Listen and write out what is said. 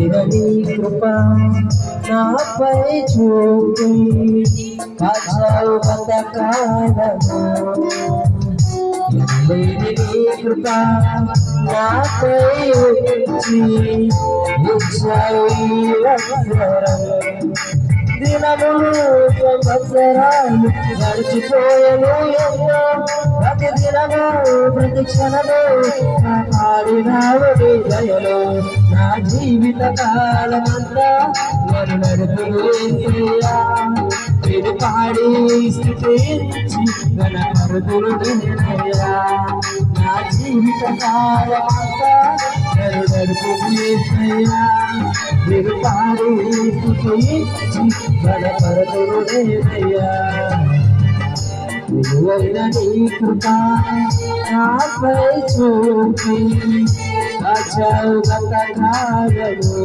నీ కృప నాపై చూపి కాచావు లేని నీ కృప నాపై ఉంచి ఇచ్చావు ఈ వత్సరం దినములు సంవత్సరాలు గడిచిపోయను ప్రతి క్షణము ఆడినావు నీ దయలో నా జీవిత కాలమంతా నన్ను నడుపుయా పాడి స్థితి మన కరుతులు నా జీవిత కాలమంతా పాడి స్థితించి మన కరుతులు నిన్నయ్యా నీ కృప నాపై చూపి కాచావు గత కాలము